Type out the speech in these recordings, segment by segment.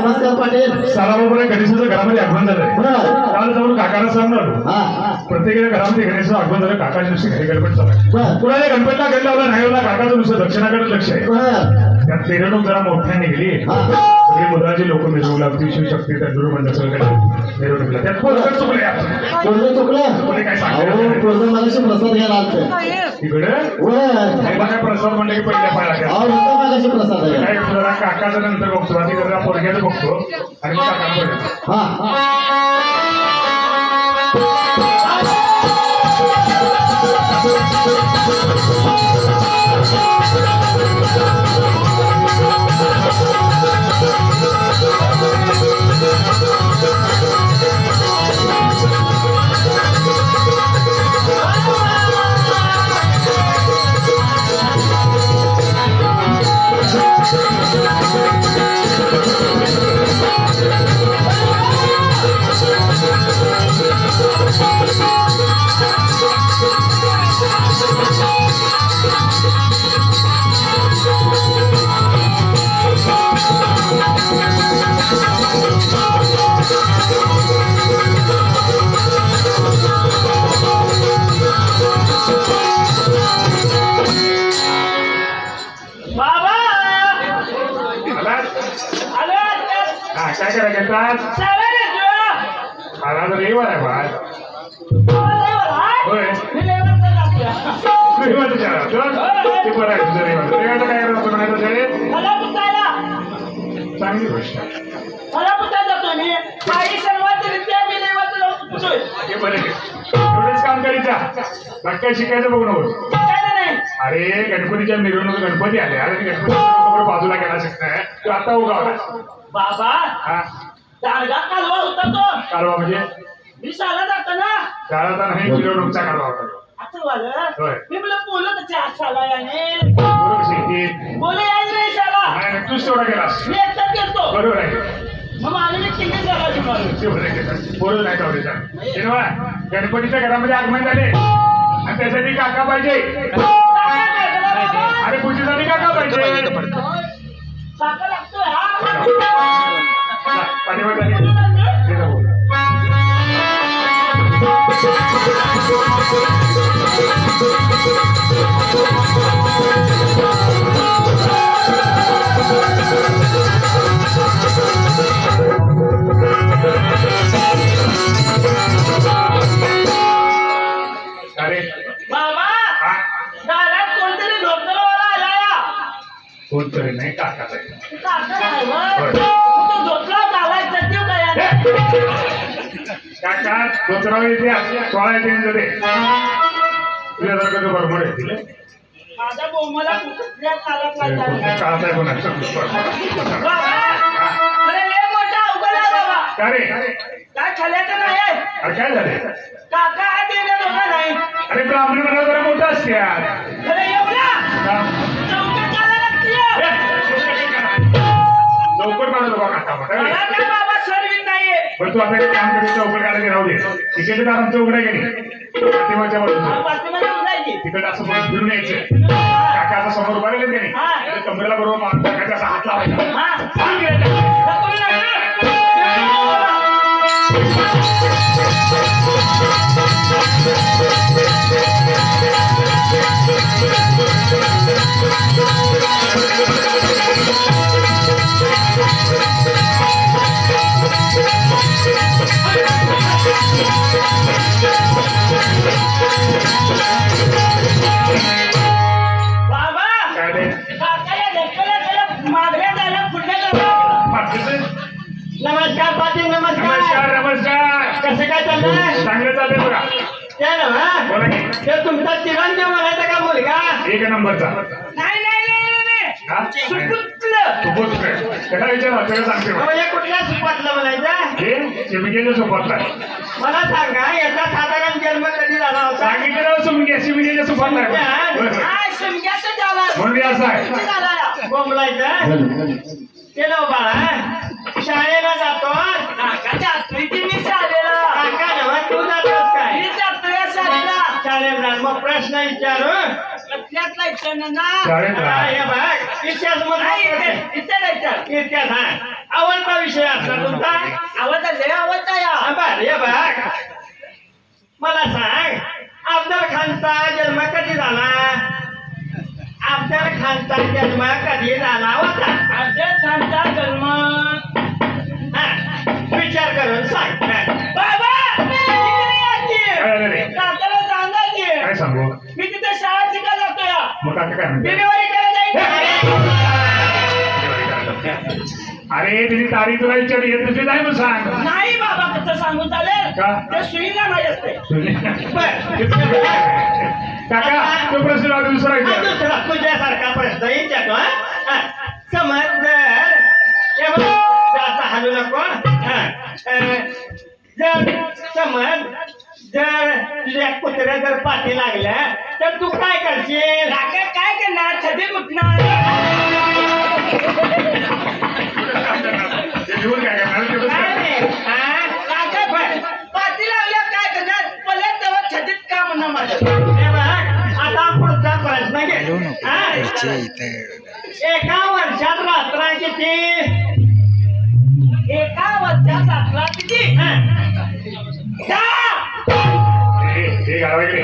नमस्कार पाटील. गणेशाचं घरामध्ये आगमन झालंय. काल जाऊन काकाला सांगणार प्रत्येकाच्या घरामध्ये गणेशाचं आगमन झालं काकाच्या नुसती घरी गणपत चालू बर. कुणाला गणपतीला गण लावला नाही लावला काकाचं नुसतं दक्षिणाकडे लक्ष आहे. त्यात मिरवणूक जरा मोठ्याने गेली हा. सगळे मुद्राचे लोक मिरवू लागली शिवशक्ती त्या दुर्बंध सगळं मिरवणुकीला त्यात पोरगं चुकले आपण. कोणतं चुकलं कोणी काय सांगितलं मगाशी प्रसाद घ्यायला आलतं. बघा प्रसाद म्हणलं की पहिल्या काय जरा काकाचं नंतर बघतो. आधी जरा पोरग्याचं बघतो. आणि मग काकाला बघतो हा. काय शिकायचं बघू नको अरे गणपतीच्या मिरवणूक गणपती आले. अरे गणपती बाजूला गेला शिकणार तो आता उगावला बाबा हा. कालवा होता तो कालवा म्हणजे? मी शाळा जातो ना. शाळाचा नाही मिरवणूकचा कालवा होता. तो. असं झालं? होय. मी बोल बोलत शाळा याने बरोबर शेती बोले यायच नाही शाळा. नाही नाही, तूच तेवढा गेलास. मी एकटाच गेलतो. बरोबर आहे. मग मला मी किती शाळा घेऊन आलो ते बरं आहे. बोलू नाही. तेवढेचा तेव्हा गणपतीच्या घरामध्ये आगमन झाले. आणि त्यासाठी काका पाहिजे. काका अरे पूजेसाठी काका पाहिजे. काका येते सोळा येते जाते. तुझ्या सारखं बरोबर तिला माझा बोमाला कुठल्या काळात लागला? काळात आहे कोणाचं बाबा अरे लय मोठा अवघड आहे बाबा. का रे? काय खाल्याचं नाही? अरे काय झाले? काका हा लोका नाही. अरे ब्राह्मण मला जरा मोठा असते यार. अरे एवढा? चौका चाला लागतीये लवकर काढतो बघा काका मोठा मला काय बाबा नाहीये पण तू आता करून चौकड काढायला राहू दे. तिकडे तर गेली बाजूला तिकडे असं फिरून यायचं. काका नमस्कार पाटील नमस्कार. नमस्कार कसं काय चाललंय? चांगलं चाललंय बघा. ते ना बोला की. ते तुमचा तिघांच्या म्हणायचा का? मुलगा एक नंबरचा. नाही नाही त्याला विचार त्याला सांगते. हे कुठल्या सुपातलं म्हणायचं? हे सोबतला मला सांगा याचा साधारण जन्म कधी झाला होता? सांगितलं ना हे? असं आहे. किती झाला. बोंबलायचं? केलं बाळा शाळेला जातो ना शाळेत राहा. हे बघ इतिहास नाही मध्ये इथे इथे नाही इथे. इतिहास हा आवडता विषय असला तुमचा आवडता लय आवडता या. हा, बर हे बघ. मला सांग अफजल खानचा जन्म कधी झाला? अफजल खानचा जन्म कधी झाला होता? अफजल काका काय म्हणते? डिलिव्हरी करायला जायचं. अरे! तिने तारीख तुला विचारली येत नसेल नाही मग सांग. नाही बाबा कसं सांगून चालेल. का? ते सुईला नाही असते. काका तो प्रश्न आता दुसरा हा, विचार दुसरा तुझ्यासारखा प्रश्न विचारतो हा? हा. समज जर बघ, जास्त हलू नको हा. अं, जर समज जर तुझ्या कुत्र्या जर पाठी लागल्या तर तू काय करशील? काका काय करणार? छबी मुटणार ते लिहून काय करणार? काय? रे? हा? लावल्या काय पहिले तेव्हा छतीत का म्हणणार माझं हे बघ, आता पुढचा प्रश्न घे हा? एका वर्षात रात्र किती एका वर्षात आपला किती हा. गावाकडे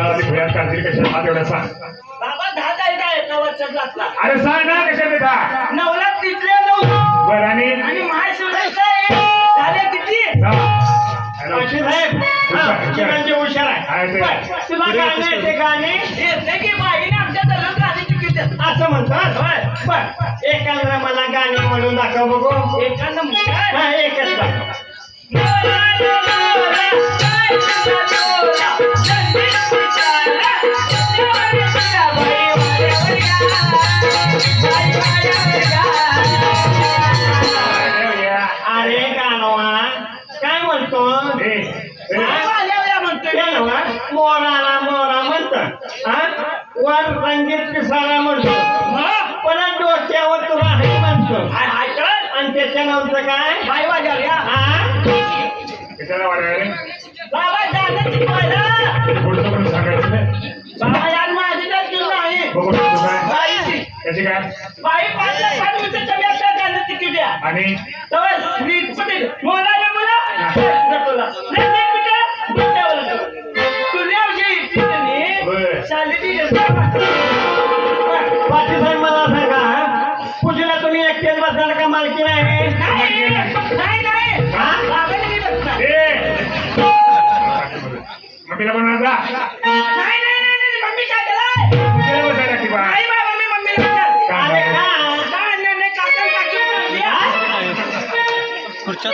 आली भुयात काढतील कशा हात एवढा सांग. बाबा एका अरे सांग ना कशा का नवला तिथले नऊ. बरं आणि? आणि महाशिवरात्र झाले किती? शिवाजी हुशार आहे. ते. तुला गाणे येते गाणे. येते की बाईने आमच्या दररोज आधी चुकीचे असं म्हणतात? बर एखादा मला गाणे म्हणून दाखव बघू. एखादं पिसारा म्हणतो. परत डोक्यावर तुला हे म्हणतो. आणि त्याच्या नंतर काय? हा? कशाला रे? बाबा पुढचं पण सांगायचं यार माझी तर किल्ला नाही. बघू शकतो काय. बाई. कशी काय? बाई पाच लाख पाच मिनिटाच्या व्यापार झालं तिकीट द्या. आणि? ना मला बसणार का मालकी नाही नाही नाही नाही हा? बाबाने मी बसणार. ए! मम्मीला बनवणार जा नाही नाही नाही नाही, मम्मी काय केलंय तिला बसायला की बा नाही बाबा मी मम्मीला बसणार. अरे का काय नाही नाही काका काकी उतरली, हा?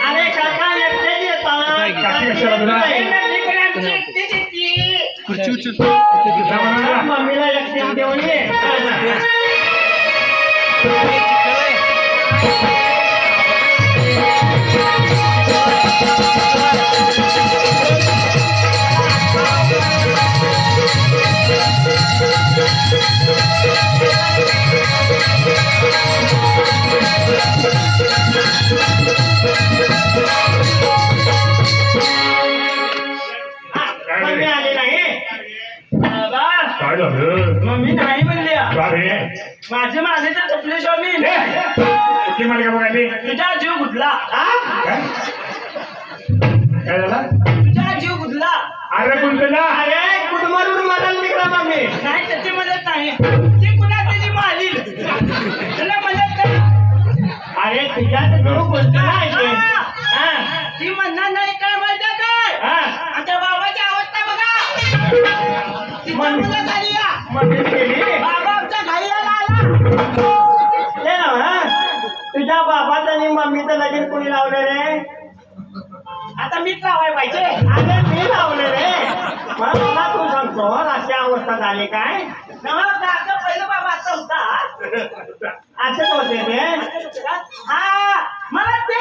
अरे काका एकटेच येतात काकी कशाला तुला हे नटली पण आमची एकटीच येते. तिला बनवणार जा. मम्मीला एकटे देऊन ये तुझा जीव गुदला. हा? काय? झाला? तुझा जीव गुदला. अरे गुंतला अरे कुटुंबावरून मदत निघला मम्मी नाही त्याची मदत नाही. ती कुणा त्याची मालील त्याला मदत कर. अरे तुझ्यात गुरु गोष्ट नाही ते. ती म्हणणार नाही काय माहिती काय. आमच्या बाबाची अवस्था बघा. मदत आली या. आता मीच लावाय पाहिजे अरे मी लावलं रे मला तू सांगतो अशी अवस्था झाली काय? पहिलं बाबा होता. असंच होते ते हा मला ते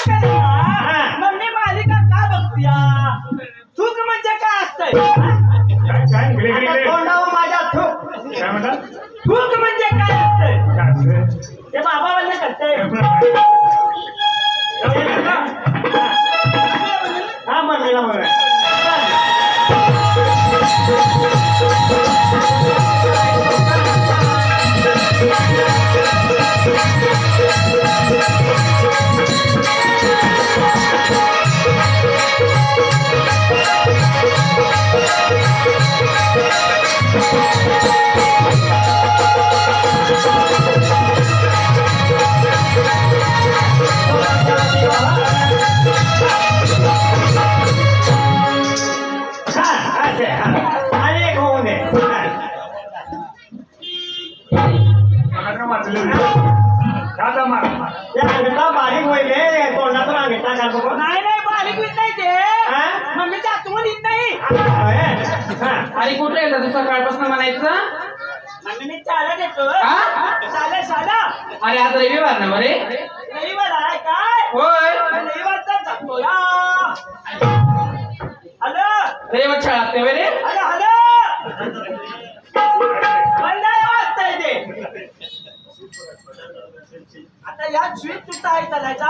मम्मी मालिका का बघतीया? चूक म्हणजे काय असतंय. तोंडावर माझ्या थूक. चूक म्हणजे काय असतंय? ते बाबा वल्ले करतंय हा मम्मीला अंगठा बारीक होईल तोंडातून अंगठा घाल बघ? बारीक होईल नाही ते. मम्मीच्या आतून येत नाही. सकाळपासून म्हणायचं? मम्मीने चाला देतो चाला चाला अरे आज रविवार ना मरे रविवार आहे काय? होय. रविवारचा जातो हॅलो? रविवार छळ असते बरे हॅलो? आता या तुटता आहे चालायचा.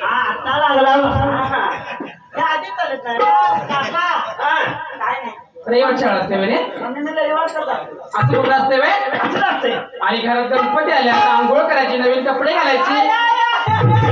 हा आता लागला. आधी चालत नाही. काका. काय नाही. रविवार शाळा असते बरे मम्मीने रविवार जातो असं कुठं असते वे? असं लागतंय आणि घरात गणपती आले आता आंघोळ करायची नवीन कपडे घालायचे.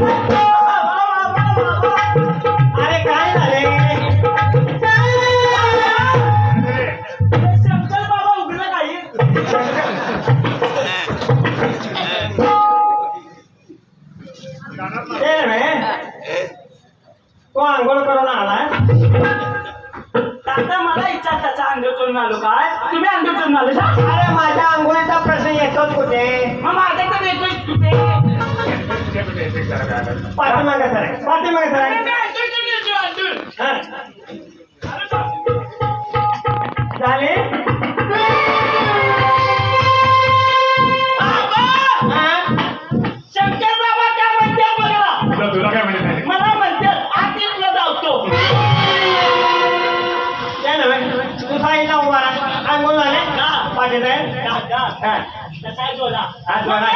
हा. तसा बोला हा, बोला.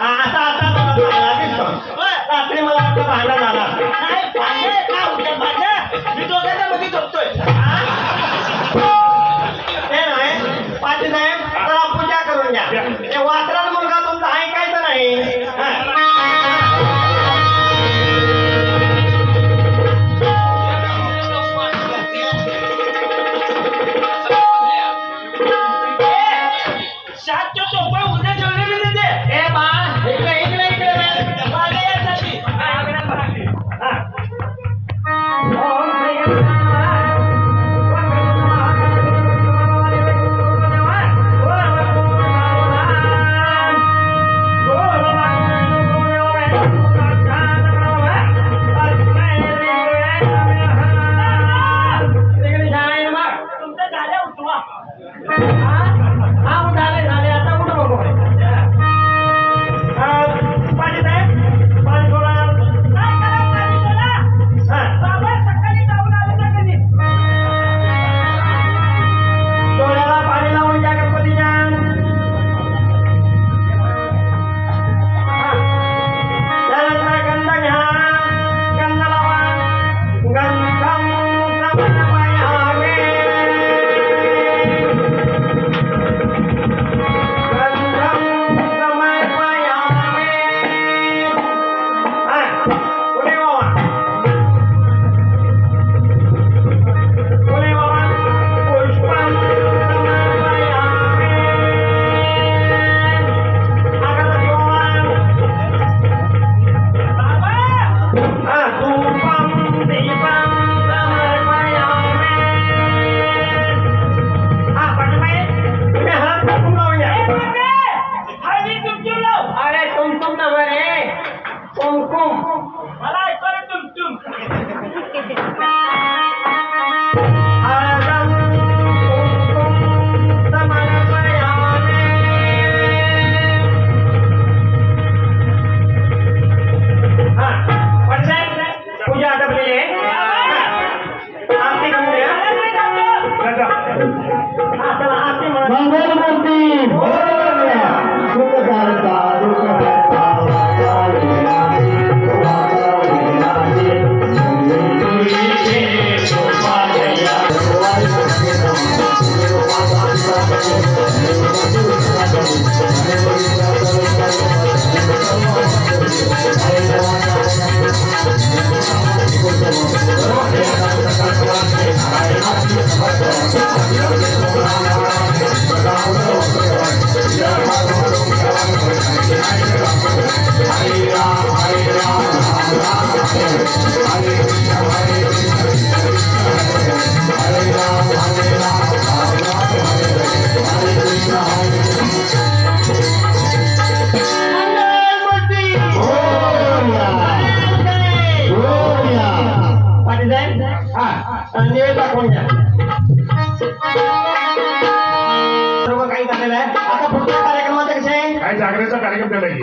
आता आता रात्री मला वाटतं भांडण झाला नाही का मी दोघांच्या मध्ये झोपतोय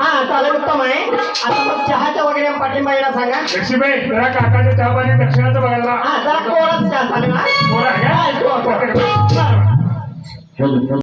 हा चालेल उत्तम आहे. आता मग चहाच्या वगैरे पाठिंबा येणार सांगा. लक्ष्मीबाई जरा काकाच्या चहा पाणी दक्षिणाचं बघायला हा जरा कोवळाच चहा चालेल ना बोला हा, कोवळा, कोवळा. घ्या चल, चल.